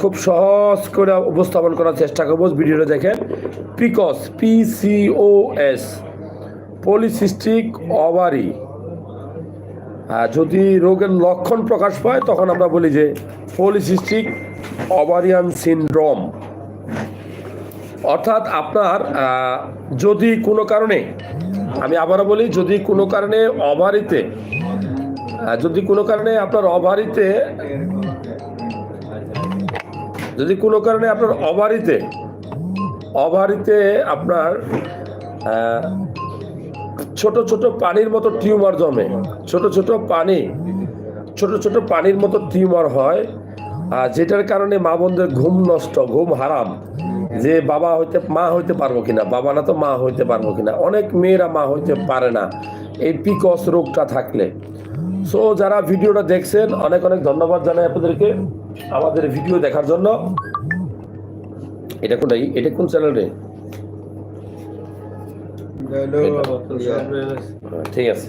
খুব সহজ করে উপস্থাপন করার চেষ্টা করব ভিডিওটা দেখেন। পিকস পিসিওএস পলিসিস্টিক ওভারি যদি রোগের লক্ষণ প্রকাশ পায়, তখন আমরা বলি যে পলিসিস্টিক ওভারিয়ান সিনড্রোম অর্থাৎ আপনার যদি কোনো কারণে, আমি আবারও বলি, যদি কোনো কারণে অভারিতে যদি কোনো কারণে আপনার অভারিতে যদি কোনো কারণে আপনার অভারিতে অভারিতে আপনার ছোট ছোট পানির মতো টিউমার জমে, ছোট ছোট পানি, ছোট ছোট পানির মতো টিউমার হয়, আর যেটার কারণে মা বোনদের ঘুম নষ্ট, ঘুম হারাম, যে বাবা হইতে, মা হইতে পারব কিনা, বাবা না তো মা হইতে পারব কিনা, অনেক মেয়েরা মা হইতে পারে না, এই পিকস রোগটা থাকলে। সো যারা ভিডিওটা দেখছেন, অনেক অনেক ধন্যবাদ জানাই আপনাদেরকে। আমাদের ভিডিও দেখার জন্য। এটা কোনটাই? এটা কোন চ্যানেল রে? ঠিক আছে।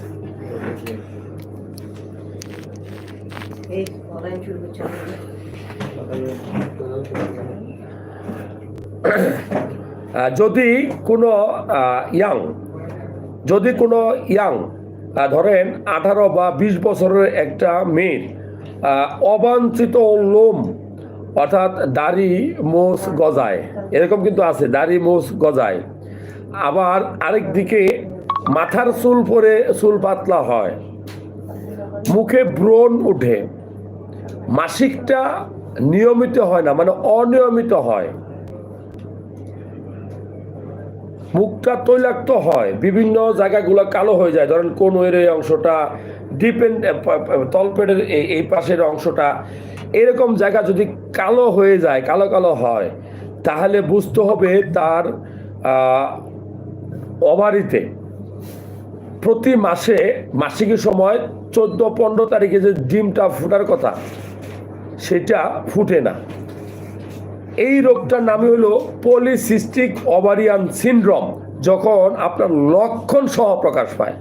যদি কোনো ইয়াং যদি কোনো ইয়াং ধরেন আঠারো বা বিশ বছরের একটা মেয়ের আহ, অবাঞ্ছিত লোম, অর্থাৎ দাড়ি মোষ গজায়। এরকম কিন্তু আছে, দাড়ি মোষ গজায়। আবার আরেক দিকে মাথার চুল পরে চুল পাতলা হয়, মুখে ব্রণ উঠে। মাসিকটা নিয়মিত হয় না মানে অনিয়মিত হয়। মুখটা তৈলাক্ত হয়। বিভিন্ন জায়গাগুলো কালো হয়ে যায়। ধরেন কোনোয়ের এই অংশটা ডিপেন্ড তলপেটের এই পাশের অংশটা। এরকম জায়গা যদি কালো হয়ে যায়, কালো কালো হয়, তাহলে বুঝতে হবে তার ওভারিতে। প্রতি মাসে মাসিকের সময় চোদ্দ পনেরো তারিখে যে ডিমটা ফুটার কথা, সেটা ফুটে না। এই রোগটার নামই হলো পলিসিস্টিক ওভারিয়ান সিনড্রোম যখন আপনার লক্ষণ সহ প্রকাশ পায়।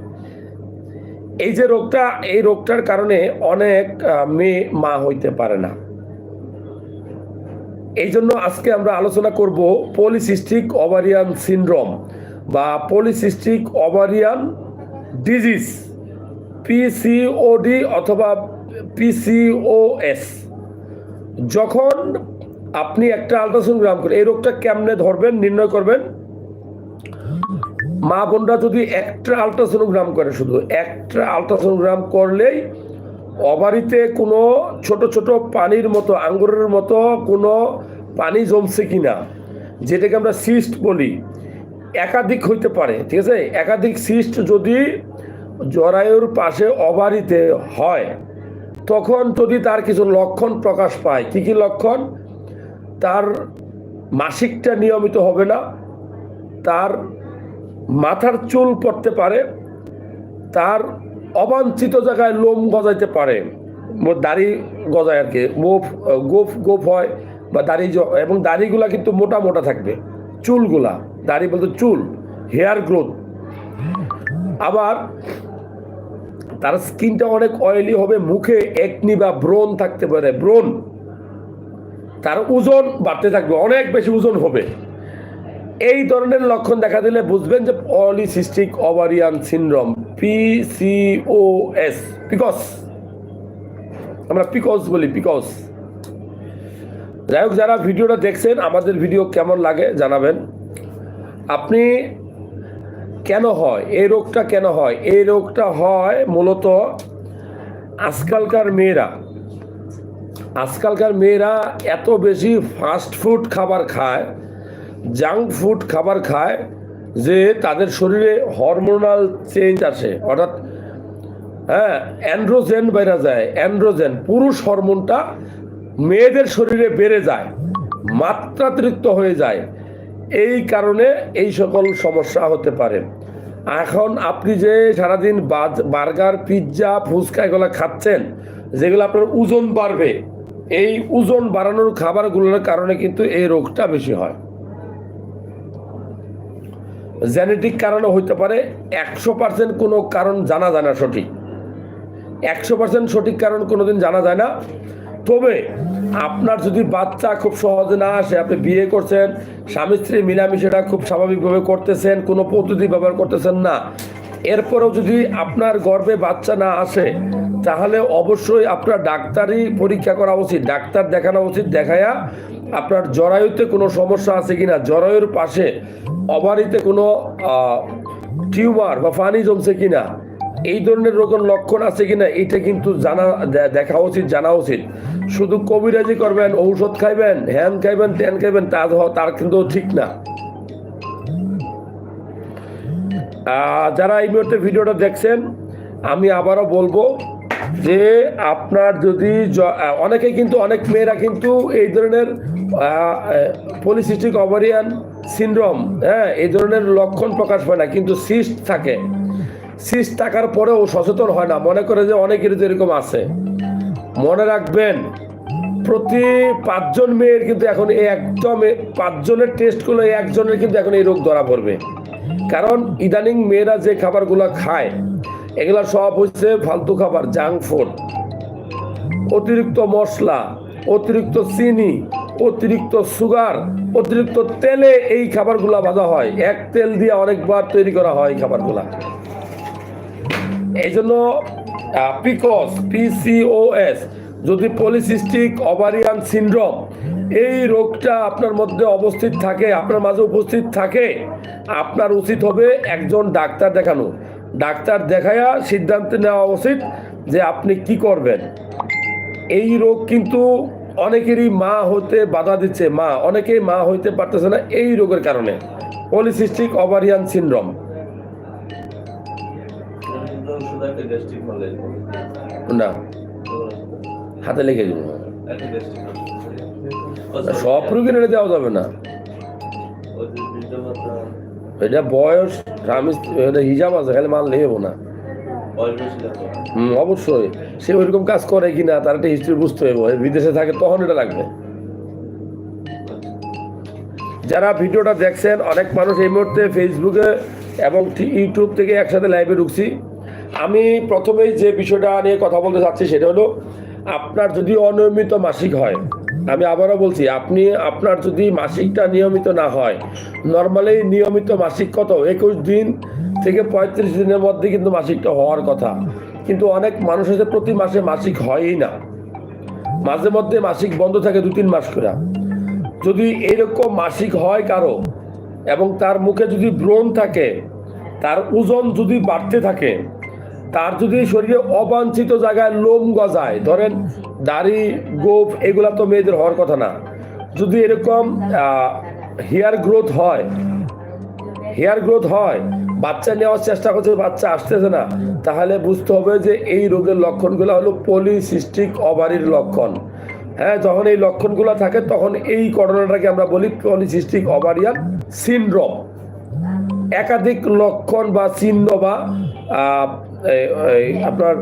এই যে রোগটা, এই রোগটার কারণে অনেক মেয়ে, মা হইতে পারে না। এই জন্য আজকে আমরা আলোচনা করব পলিসিস্টিক ওভারিয়ান সিনড্রোম বা পলিসিস্টিক ওভারিয়ান ডিজিজ পিসিওডি অথবা পিসিওএস যখন আপনি একটা আলট্রাসোনোগ্রাম করেন, এই রোগটা কেমনে ধরবেন, নির্ণয় করবেন? মা বোনরা যদি একটা আলট্রাসোনোগ্রাম করে শুধু, একটা আলট্রাসোনোগ্রাম করলেই অবারিতে কোনো ছোট ছোট পানির মতো, আঙ্গুরের মতো কোনো পানি জমছে কিনা, যেটাকে আমরা সিস্ট বলি, একাধিক হইতে পারে, ঠিক আছে? একাধিক সিস্ট যদি জরায়ুর পাশে অবারিতে হয়, তখন যদি তার কিছু লক্ষণ প্রকাশ পায়, কি কি লক্ষণ? তার মাসিকটা নিয়মিত হবে না, তার মাথার চুল পড়তে পারে, তার অবাঞ্ছিত জায়গায় লোম গজাইতে পারে দাড়ি গজায় আর কি, গোফ গোফ গোফ হয় বা দাড়ি এবং দাড়িগুলা কিন্তু মোটা মোটা থাকবে, চুলগুলা, দাড়ি বলতে চুল, হেয়ার গ্রোথ। আবার তার স্কিনটা অনেক অয়েলি হবে, মুখে একনি বা ব্রণ থাকতে পারে, ব্রণ। তার ওজন বাড়তে থাকবে, অনেক বেশি ওজন হবে। এই ধরনের লক্ষণ দেখা দিলে বুঝবেন যে পলিসিস্টিক ওভারিয়ান সিনড্রোম পিসিওএস পিকস। আমরা পিকস বলি, পিকস। যাই হোক, যারা ভিডিওটা দেখছেন, আমাদের ভিডিও কেমন লাগে জানাবেন। আপনি কেন হয়, এই রোগটা কেন হয়? এই রোগটা হয় মূলত আজকালকার মেয়েরা। আজকালকার মেয়েরা এত বেশি ফাস্ট ফুড খাবার খায় জাঙ্ক ফুড খাবার খায়, যে তাদের শরীরে হরমোনাল চেঞ্জ আসে। অর্থাৎ হ্যাঁ অ্যান্ড্রোজেন বেড়ে যায় অ্যান্ড্রোজেন পুরুষ হরমোনটা মেয়েদের শরীরে বেড়ে যায়, মাত্রাতিরিক্ত হয়ে যায়। এই কারণে এই সকল সমস্যা হতে পারে। এখন আপনি যে সারাদিন বার্গার, পিৎজা, ফুচকা এগুলো খাচ্ছেন, যেগুলো আপনার ওজন বাড়বে এই ওজন বাড়ানোর খাবারগুলোর কারণে কিন্তু এই রোগটা বেশি হয়। জেনেটিক কারণে হইতে পারে, একশো পার্সেন্ট কোনো কারণ জানা যায় না সঠিক। একশো পার্সেন্ট সঠিক কারণ কোনোদিন জানা যায় না। তবে আপনার যদি বাচ্চা খুব সহজে না আসে, আপনি বিয়ে করছেন স্বামী স্ত্রী মিলামিশাটা খুব স্বাভাবিকভাবে করতেছেন, কোনো পদ্ধতি ব্যবহার করতেছেন না এরপরেও যদি আপনার গর্ভে বাচ্চা না আসে, তাহলে অবশ্যই আপনার ডাক্তারই পরীক্ষা করা উচিত। ডাক্তার দেখানো উচিত দেখায়া আপনার জরায়ুতে কোনো সমস্যা আছে কিনা, জরায়ুর পাশে অবারিতে কোনো টিউমার বা পানি জমছে কিনা, এই ধরনের রোগের লক্ষণ আছে কিনা, এটা কিন্তু জানা দেখা উচিত, জানা উচিত। শুধু কবিরাজি করবেন, ঔষধ খাইবেন, হ্যান খাইবেন, ত্যান খাইবেন, তা তার কিন্তু ঠিক না। যারা এই মুহূর্তে ভিডিওটা দেখছেন, আমি আবারও বলব যে আপনার যদি অনেকে কিন্তু, অনেক মেয়েরা কিন্তু এই ধরনের পলিসিস্টিক ওভারিয়ান সিনড্রোম হ্যাঁ এই ধরনের লক্ষণ প্রকাশ পায় না, কিন্তু সিস্ট থাকে। সিস্ট থাকার পরেও সচেতন হয় না। মনে করে যে অনেকের তো এরকম আছে। মনে রাখবেন, প্রতি পাঁচজন মেয়ের কিন্তু এখন এই একদম পাঁচজনের টেস্ট করলে একজনের কিন্তু এখন এই রোগ ধরা পড়বে। কারণ ইদানিং মেয়েরা যে খাবারগুলো খায়, এগুলা সব হচ্ছে ফালতু খাবার জাঙ্ক ফুড অতিরিক্ত মশলা, অতিরিক্ত চিনি, অতিরিক্ত সুগার, অতিরিক্ত তেলে এই খাবারগুলা ভাজা হয়। এক তেল দিয়ে অনেকবার তৈরি করা হয় খাবারগুলা। এই জন্য পিকস পিসিওএস যদি পলিসিস্টিক ওভারিয়ান সিনড্রোম এই রোগটা আপনার মধ্যে অবস্থিত থাকে, আপনার মাঝে উপস্থিত থাকে, আপনার উচিত হবে একজন ডাক্তার দেখানো। ডাক্তার দেখায়া সিদ্ধান্ত নেওয়া উচিত যে আপনি কি করবেন। এই রোগ কিন্তু অনেকেরই মা হতে বাধা দিচ্ছে, মা, অনেকেই মা হইতে পারতেছে না এই রোগের কারণে। Polycystic ovarian syndrome. না। হাতে লেগে যাবে সব রোগের এটা দেওয়া যাবে না। এটা বয়স স্বামী এটা হিজাব আছে খালি মাল নেব না। অবশ্যই। সে ওইরকম কাজ করে কিনা তার একটা হিস্ট্রি বুঝতে হবে বিদেশে থাকে তখন এটা লাগবে। যারা ভিডিওটা দেখছেন অনেক মানুষ এই মুহূর্তে ফেসবুকে এবং ইউটিউব থেকে একসাথে লাইভে ঢুকছি। আমি প্রথমেই যে বিষয়টা নিয়ে কথা বলতে চাচ্ছি সেটা হলো আপনার যদি অনিয়মিত মাসিক হয় আমি আবারও বলছি, আপনি, আপনার যদি মাসিকটা নিয়মিত না হয় নর্মালি নিয়মিত মাসিক কত? একুশ দিন থেকে পঁয়ত্রিশ দিনের মধ্যে কিন্তু মাসিকটা হওয়ার কথা। কিন্তু অনেক মানুষ হচ্ছে প্রতি মাসে মাসিক হয়ই না। মাঝে মধ্যে মাসিক বন্ধ থাকে দু তিন মাস করে। যদি এরকম মাসিক হয় কারও, এবং তার মুখে যদি ব্রণ থাকে, তার ওজন যদি বাড়তে থাকে তার যদি শরীরে অবাঞ্ছিত জায়গায় লোম গজায়, ধরেন দাড়ি গোপ এগুলা তো মেয়েদের হওয়ার কথা না। যদি এরকম হেয়ার গ্রোথ হয় হেয়ার গ্রোথ হয়, বাচ্চা নেওয়ার চেষ্টা করছে, বাচ্চা আসতেছে না, তাহলে বুঝতে হবে যে এই রোগের লক্ষণগুলো হলো পলিসিস্টিক ওভারির লক্ষণ। হ্যাঁ যখন এই লক্ষণগুলো থাকে, তখন এই ঘটনাটাকে আমরা বলি পলিসিস্টিক ওভারিয়ান সিনড্রোম একাধিক লক্ষণ বা চিহ্ন বা আপনার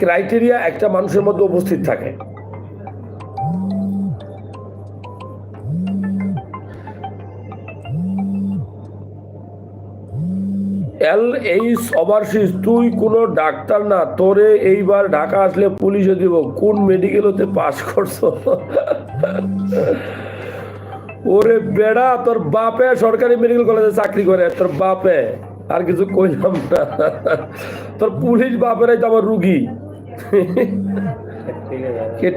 ক্রাইটেরিয়া একটা মানুষের মধ্যে উপস্থিত থাকে। এল এইচ ওভারসিজ তুই কোনো ডাক্তার না, তোরে এইবার ঢাকা আসলে পুলিশে দিব। কোন মেডিকেল হতে পাস করছ? ওরে বেড়া, তোর বাপে সরকারি মেডিকেল কলেজে চাকরি করে, তোর বাপে। আর কিছু কইলাম না। তোর পুলিশ বাপেরাই তো আমার রুগী।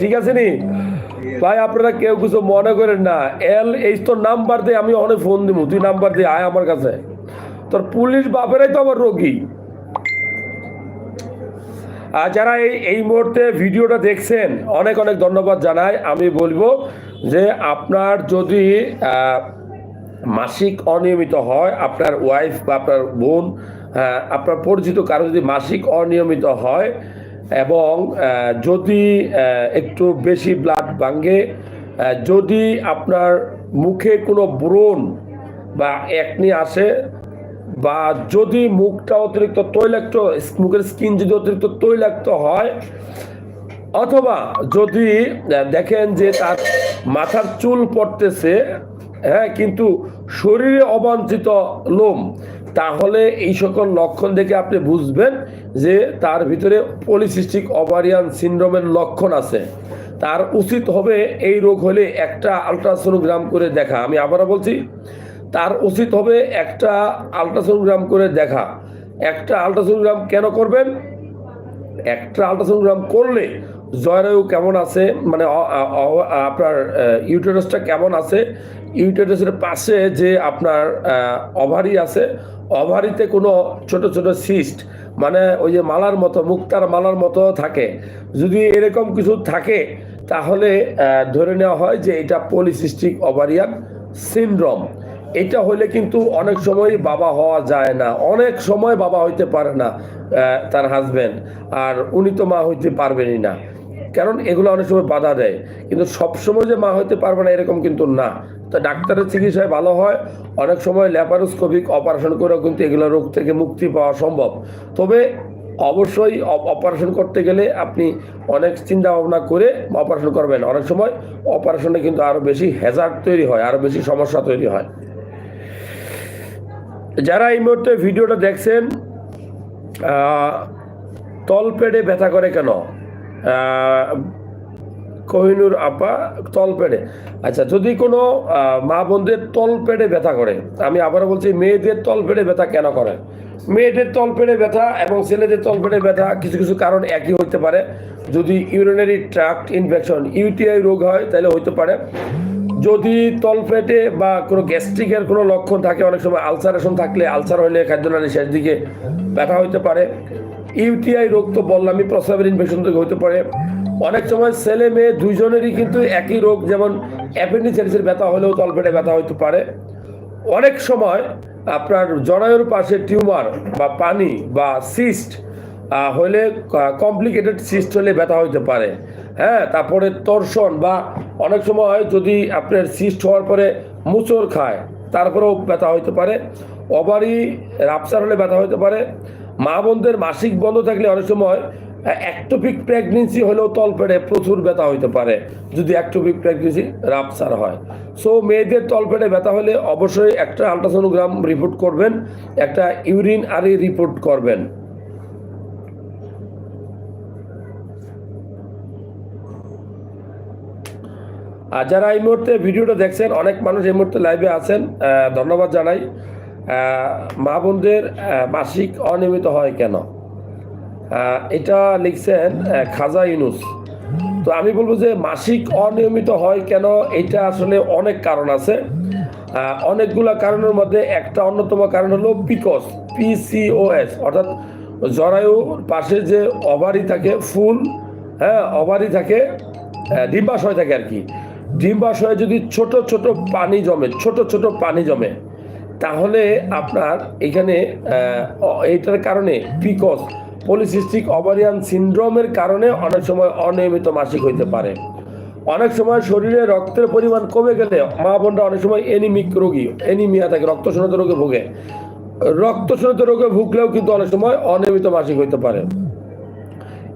ঠিক আছে নি? ভাই, আপনারা কেউ কিছু মনে করেন না। এল এই তোর নাম্বার দিয়ে আমি অনেক ফোন দিব তুই নাম্বার দিয়ে আয় আমার কাছে। তোর পুলিশ বাপেরাই তো আমার রোগী। আর যারা এই এই মুহূর্তে ভিডিওটা দেখছেন, অনেক অনেক ধন্যবাদ জানাই। আমি বলব যে আপনার যদি মাসিক অনিয়মিত হয় আপনার ওয়াইফ বা আপনার বোন আপনার পরিচিত কারও যদি মাসিক অনিয়মিত হয় এবং যদি একটু বেশি ব্লাড আহ, যদি আপনার মুখে কোনো ব্রণ বা একনি আসে বা যদি মুখটা অতিরিক্ত তৈলাক্ত মুখের স্কিন যদি অতিরিক্ত তৈলাক্ত হয় অথবা যদি দেখেন যে তার মাথার চুল পড়তেছে হ্যাঁ কিন্তু শরীরে অবাঞ্ছিত লোম, তাহলে এই সকল লক্ষণ দেখে আপনি বুঝবেন যে তার ভিতরে পলিসিস্টিক ওভারিয়ান সিন্ড্রোমের লক্ষণ আছে। তার উচিত হবে এই রোগ হলে একটা আলট্রাসোনোগ্রাম করে দেখা। আমি আবারও বলছি, তার উচিত হবে একটা আলট্রাসোনোগ্রাম করে দেখা। একটা আলট্রাসোনোগ্রাম কেন করবেন? একটা আলট্রাসোনোগ্রাম করলে জরায়ু কেমন আছে? মানে আপনার ইউটেরাসটা কেমন আছে? ইউটেরাসের পাশে যে আপনার অভারি আছে অভারিতে কোনো ছোট ছোট সিস্ট মানে ওই যে মালার মতো, মুক্তার মালার মতো থাকে। যদি এরকম কিছু থাকে, তাহলে ধরে নেওয়া হয় যে এটা পলিসিস্টিক ওভারিয়ান সিনড্রোম। এটা হলে কিন্তু অনেক সময় বাবা হওয়া যায় না। অনেক সময় বাবা হইতে পারে না তার হাজবেন্ড আর উনি তো মা হইতে পারবেনই না। কারণ এগুলো অনেক সময় বাধা দেয়। কিন্তু সব সময় যে মা হইতে পারবে না এরকম কিন্তু না। তো ডাক্তারের চিকিৎসায় ভালো হয়, অনেক সময় ল্যাপারোস্কোপিক অপারেশন করেও কিন্তু এগুলো রোগ থেকে মুক্তি পাওয়া সম্ভব। তবে অবশ্যই অপ- অপারেশন করতে গেলে আপনি অনেক চিন্তা ভাবনা করে অপারেশন করবেন। অনেক সময় অপারেশনে কিন্তু আরও বেশি হ্যাজার্ড তৈরি হয় আরও বেশি সমস্যা তৈরি হয়। যারা এই মুহূর্তে ভিডিওটা দেখছেন তলপেটে ব্যথা করে কেন? কোহিনুর আপা তলপেটে আচ্ছা যদি কোনো মা বোনদের তলপেটে ব্যথা করে, আমি আবারও বলছি, মেয়েদের তলপেটে ব্যথা কেন করে? মেয়েদের তলপেটে ব্যথা এবং ছেলেদের তলপেটে ব্যথা কিছু কিছু কারণ একই হতে পারে। যদি ইউরিনারি ট্রাক্ট ইনফেকশন ইউটিআই রোগ হয়, তাহলে হতে পারে। যদি তলপেটে বা কোনো গ্যাস্ট্রিকের কোনো লক্ষণ থাকে, অনেক সময় আলসারেশন থাকলে আলসার হলে খাদ্যনালী শেষ দিকে ব্যথা হইতে পারে। ইউটিআই রোগ তো বললামই, প্রস্রাবের ইনফেকশন থেকে হতে পারে। অনেক সময় ছেলে মেয়ে দুইজনেরই কিন্তু একই রোগ, যেমন অ্যাপেন্ডিসাইটিসের ব্যথা হলেও তলপেটে ব্যথা হতে পারে। অনেক সময় আপনার জরায়ুর পাশে টিউমার বা পানি বা সিস্ট হলে কমপ্লিকেটেড সিস্ট হলে ব্যথা হতে পারে। হ্যাঁ তারপরে তর্ষণ বা অনেক সময় যদি আপনার সিস্ট হওয়ার পরে মুচড় খায়, তারপরেও ব্যথা হইতে পারে। ওভারি রাপসার হলে ব্যথা হতে পারে। মা বোনদের মাসিক বন্ধ থাকলে অনেক সময় অ্যাক্টোপিক প্রেগনেন্সি হলেও তলপেটে প্রচুর ব্যথা হতে পারে, যদি অ্যাক্টোপিক প্রেগনেন্সি রাপসার হয়। সো মেয়েদের তলপেটে ব্যথা হলে অবশ্যই একটা আলট্রাসোনোগ্রাম রিপোর্ট করবেন, একটা ইউরিন আরি রিপোর্ট করবেন। আর যারা এই মুহূর্তে ভিডিওটা দেখছেন, অনেক মানুষ এই মুহূর্তে লাইভে আছেন ধন্যবাদ জানাই। মা বোনদের মাসিক অনিয়মিত হয় কেন? এটা লিখছেন খাজা ইউনুস। তো আমি বলব যে মাসিক অনিয়মিত হয় কেন এটা আসলে অনেক কারণ আছে। অনেকগুলা কারণের মধ্যে একটা অন্যতম কারণ হলো পিকস পিসিওএস অর্থাৎ জরায়ুর পাশে যে অভারি থাকে, ফুল হ্যাঁ অভারি থাকে ডিম্বাশয় থাকে আর কি। ডিম্বাশয়ে যদি ছোট ছোট পানি জমে, ছোট ছোট পানি জমে, তাহলে আপনার এখানে এইটার কারণে পিকস পলিসিস্টিক ওভারিয়ান সিনড্রোমের কারণে অনেক সময় অনিয়মিত মাসিক হইতে পারে। অনেক সময় শরীরে রক্তের পরিমাণ কমে গেলে মা বোনরা অনেক সময় এনিমিক রোগী এনিমিয়া থাকে রক্তশূন্যতা রোগে ভোগে। রক্তশূন্যতা রোগে ভুগলেও কিন্তু অনেক সময় অনিয়মিত মাসিক হইতে পারে।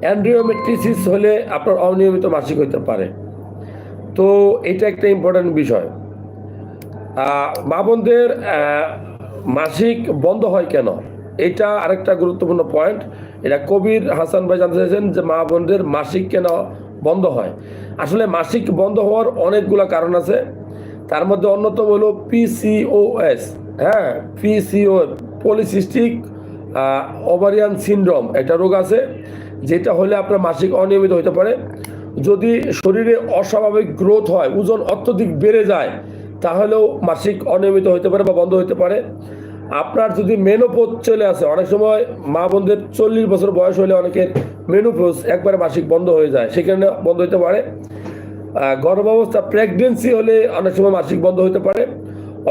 অ্যান্ড্রিওমেট্রিসিস হলে আপনার অনিয়মিত মাসিক হইতে পারে। তো এটা একটা ইম্পর্টেন্ট বিষয়। মা বোনদের মাসিক বন্ধ হয় কেন? এটা আরেকটা গুরুত্বপূর্ণ পয়েন্ট এটা কবির হাসান ভাই জানতে চাইছেন যে মা বোনদের মাসিক কেন বন্ধ হয়? আসলে মাসিক বন্ধ হওয়ার অনেকগুলো কারণ আছে। তার মধ্যে অন্যতম হলো পিসিওএস হ্যাঁ পিসিও পলিসিস্টিক ওভারিয়ান সিনড্রোম একটা রোগ আছে, যেটা হলে আপনার মাসিক অনিয়মিত হতে পারে। যদি শরীরে অস্বাভাবিক গ্রোথ হয়, ওজন অত্যধিক বেড়ে যায়, তাহলেও মাসিক অনিয়মিত হতে পারে বা বন্ধ হতে পারে। আপনার যদি মেনোপোজ চলে আসে, অনেক সময় মা বোনদের চল্লিশ বছর বয়স হলে অনেকের মেনোপোজ একবারে মাসিক বন্ধ হয়ে যায় সেখানে বন্ধ হতে পারে। গর্ভাবস্থা প্রেগনেন্সি হলে অনেক সময় মাসিক বন্ধ হতে পারে।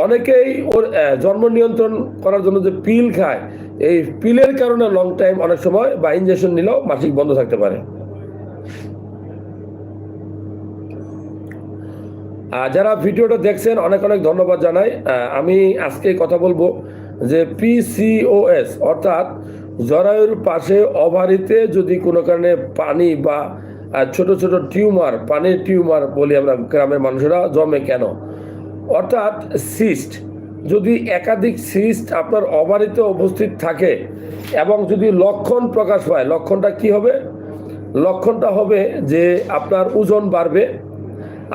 অনেকেই ওর জন্ম নিয়ন্ত্রণ করার জন্য যে পিল খায়, এই পিলের কারণে লং টাইম অনেক সময় বা ইঞ্জেকশন নিলেও মাসিক বন্ধ থাকতে পারে। যারা ভিডিওটা দেখছেন, অনেক অনেক ধন্যবাদ জানাই। আমি আজকে কথা বলব যে পিসিওএস অর্থাৎ জরায়ুর পাশে অভারিতে যদি কোনো কারণে পানি বা ছোট ছোট টিউমার, পানির টিউমার বলি আমরা গ্রামের মানুষেরা, জমে কেন? অর্থাৎ সিস্ট, যদি একাধিক সিস্ট আপনার অবারিতে উপস্থিত থাকে এবং যদি লক্ষণ প্রকাশ পায়, লক্ষণটা কি হবে? লক্ষণটা হবে যে আপনার ওজন বাড়বে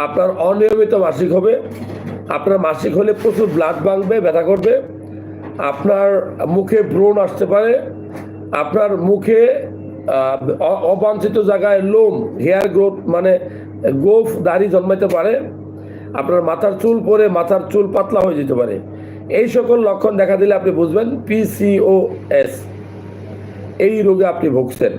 আপনার অনিয়মিত মাসিক হবে। আপনার মাসিক হলে প্রচুর ব্লাড ভাঙবে, ব্যথা করবে। আপনার মুখে ব্রণ আসতে পারে। আপনার মুখে অবাঞ্ছিত জায়গায় লোম হেয়ার গ্রোথ মানে গোফ দাড়ি জন্মাইতে পারে। আপনার মাথার চুল পরে মাথার চুল পাতলা হয়ে যেতে পারে। এই সকল লক্ষণ দেখা দিলে আপনি বুঝবেন পিসিওএস এই রোগে আপনি ভুগছেন।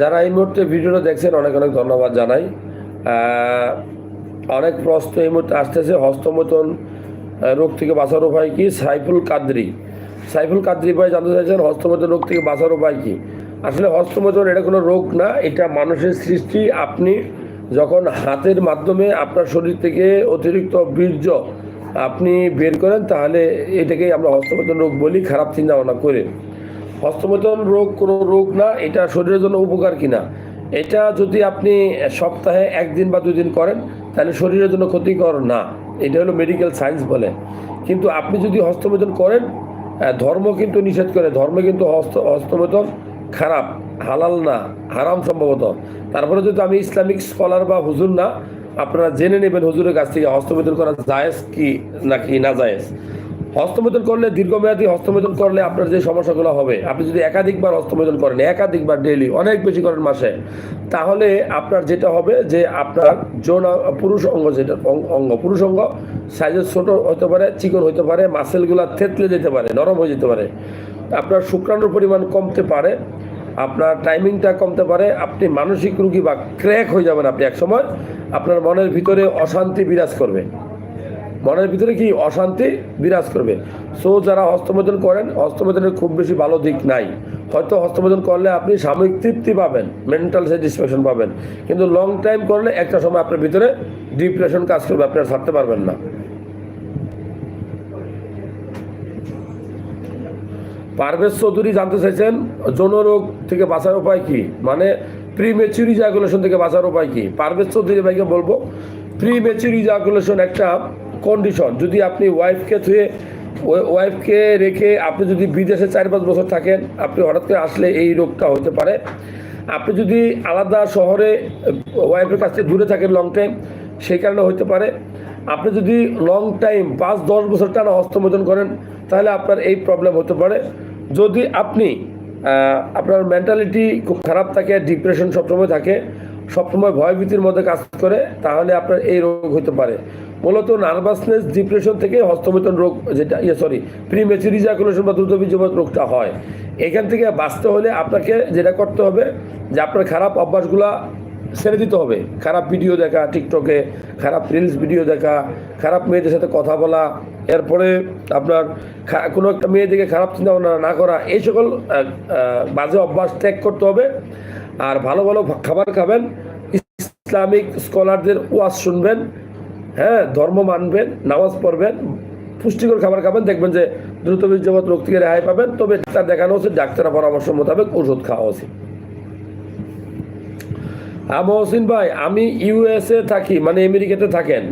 যারা এই মুহূর্তে ভিডিওটা দেখছেন, অনেক অনেক ধন্যবাদ জানাই। অনেক প্রশ্ন এই মুহূর্তে আসতেছে। হস্তমতন রোগ থেকে বাঁচার উপায় কি? সাইফুল কাদরি। সাইফুল কাদরি ভাই জানতে চাইছেন হস্তমতন রোগ থেকে বাঁচার উপায় কি? আসলে হস্তমৈথুন এটা কোনো রোগ না, এটা মানুষের সৃষ্টি। আপনি যখন হাতের মাধ্যমে আপনার শরীর থেকে অতিরিক্ত বীর্য আপনি বের করেন, তাহলে এটাকেই আমরা হস্তমৈথুন রোগ বলি, খারাপ চিন্তা ভাবনা করে। হস্তমৈথুন রোগ কোনো রোগ না, এটা শরীরের জন্য উপকার কিনা? এটা যদি আপনি সপ্তাহে একদিন বা দুই দিন করেন, তাহলে শরীরের জন্য ক্ষতিকর না। এটা হলো মেডিকেল সায়েন্স বলে। কিন্তু আপনি যদি হস্তমৈথুন করেন ধর্ম কিন্তু নিষেধ করে, ধর্ম কিন্তু হস্ত হস্তমৈথুন খারাপ, হালাল না, হারাম সম্ভবত। তারপরে যদি আমি ইসলামিক স্কলার বা হুজুর না, আপনারা জেনে নেবেন হুজুরের কাছ থেকে হস্তমৈথুন করা জায়েজ কি নাকি না জায়েজ। হস্তমৈথুন করলে, দীর্ঘমেয়াদী হস্তমৈথুন করলে আপনার যে সমস্যাগুলো হবে, আপনি যদি একাধিকবার হস্তমৈথুন করেন, একাধিকবার ডেইলি, অনেক বেশি করেন মাসে, তাহলে আপনার যেটা হবে যে আপনার যৌন পুরুষ অঙ্গ যেটা, অঙ্গ পুরুষ অঙ্গ, সাইজের ছোট হতে পারে, চিকন হতে পারে মাসেলগুলো থেতলে যেতে পারে, নরম হয়ে যেতে পারে। আপনার শুক্রাণুর পরিমাণ কমতে পারে, আপনার টাইমিংটা কমতে পারে, আপনি মানসিক রুগী বা ক্র্যাক হয়ে যাবেন আপনি একসময়, আপনার মনের ভিতরে অশান্তি বিরাজ করবে। মনের ভিতরে কি? অশান্তি বিরাজ করবে। সো যারা হস্তমোদন করেন হস্তমোদনের খুব বেশি ভালো দিক নাই। হয়তো হস্তমোদন করলে আপনি সাময়িক তৃপ্তি পাবেন মেন্টাল স্যাটিসফ্যাকশন পাবেন। কিন্তু লং টাইম করলে একটা সময় আপনার ভিতরে ডিপ্রেশন কাজ করবে, আপনি আর ছাড়তে পারবেন না। পারভেজ চৌধুরী জানতে চাইছেন যৌন রোগ থেকে বাঁচার উপায় কি? মানে প্রি মেচুরি জাগুলেশন থেকে বাঁচার উপায় কি? পারভেজ চৌধুরী ভাইকে বলব প্রি মেচুরি জাগুলেশন একটা কন্ডিশন যদি আপনি ওয়াইফকে থুয়ে ওয়াইফকে রেখে আপনি যদি বিদেশে চার পাঁচ বছর থাকেন, আপনি হঠাৎ করে আসলে এই রোগটা হতে পারে। আপনি যদি আলাদা শহরে ওয়াইফের কাছ থেকে দূরে থাকেন লং টাইম সেই কারণে হতে পারে। আপনি যদি লং টাইম পাঁচ দশ বছর টানা হস্তমোদন করেন, তাহলে আপনার এই প্রবলেম হতে পারে। যদি আপনি আপনার মেন্টালিটি খুব খারাপ থাকে ডিপ্রেশন সবসময় থাকে, সবসময় ভয়ভীতির মধ্যে কাজ করে, তাহলে আপনার এই রোগ হতে পারে। মূলত নার্ভাসনেস ডিপ্রেশন থেকে হস্তমোদন রোগ যেটা ইয়ে সরি প্রিমেচুরিজাকুলেশন বা দ্রুত বীর্যপাত রোগটা হয়। এখান থেকে বাঁচতে হলে আপনাকে যেটা করতে হবে, যে আপনার খারাপ অভ্যাসগুলা ছেড়ে দিতে হবে। খারাপ ভিডিও দেখা টিকটকে খারাপ রিলস ভিডিও দেখা, খারাপ মেয়েদের সাথে কথা বলা, এরপরে আপনার কোনো একটা মেয়ে দেখে খারাপ চিন্তা ভাবনা না করা, এই সকল বাজে অভ্যাস ত্যাগ করতে হবে। আর ভালো ভালো খাবার খাবেন, ইসলামিক স্কলারদের ওয়াজ শুনবেন হ্যাঁ ধর্ম মানবেন, নামাজ পড়বেন, পুষ্টিকর খাবার খাবেন, দেখবেন যে দ্রুত বীর্যপাত রোগ থেকে রেহাই পাবেন। তবে তার দেখানো উচিত, ডাক্তারের পরামর্শ মোতাবেক ওষুধ খাওয়া উচিত। মহসিন ভাই, আমি ইউএসএ থাকি মানে আমেরিকাতে থাকেন।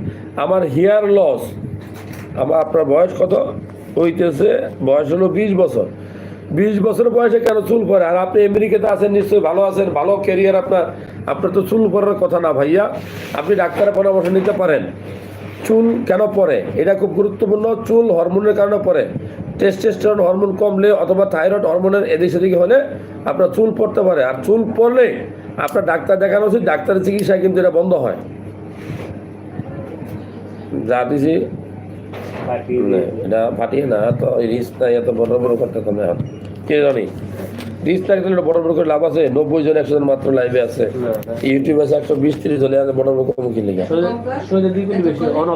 আমার হেয়ার লস আমার আপনার বয়স কত? হইতেছে, বয়স হলো বিশ বছর। বিশ বছর বয়সে কেন চুল পড়ে আর আপনি আমেরিকাতে আছেন, নিশ্চয়ই ভালো আছেন, ভালো ক্যারিয়ার আপনার আপনার তো চুল পরার কথা না ভাইয়া। আপনি ডাক্তারের পরামর্শ নিতে পারেন। চুল কেন পড়ে এটা খুব গুরুত্বপূর্ণ, চুল হরমোনের কারণে পড়ে টেস্টেস্টেরন হরমোন কমলে অথবা থাইরয়েড হরমোনের এদিক সেদিকে হলে আপনার চুল পড়তে পারে। আর চুল পড়লে আপনার ডাক্তার দেখানো উচিত ডাক্তারের চিকিৎসায় কিন্তু এটা বন্ধ হয়। যা দিছি এটা ফাটিয়ে না তো নাই এত বড় বড় করতে তো না কে জানি? এটা বড় বড় করে লাভ আছে নব্বই জন একশো জন মাত্র লাইভে আছে। ইউটিউবে আছে একশো বিশ তিরিশ জন বড় বড় মুখী লেগে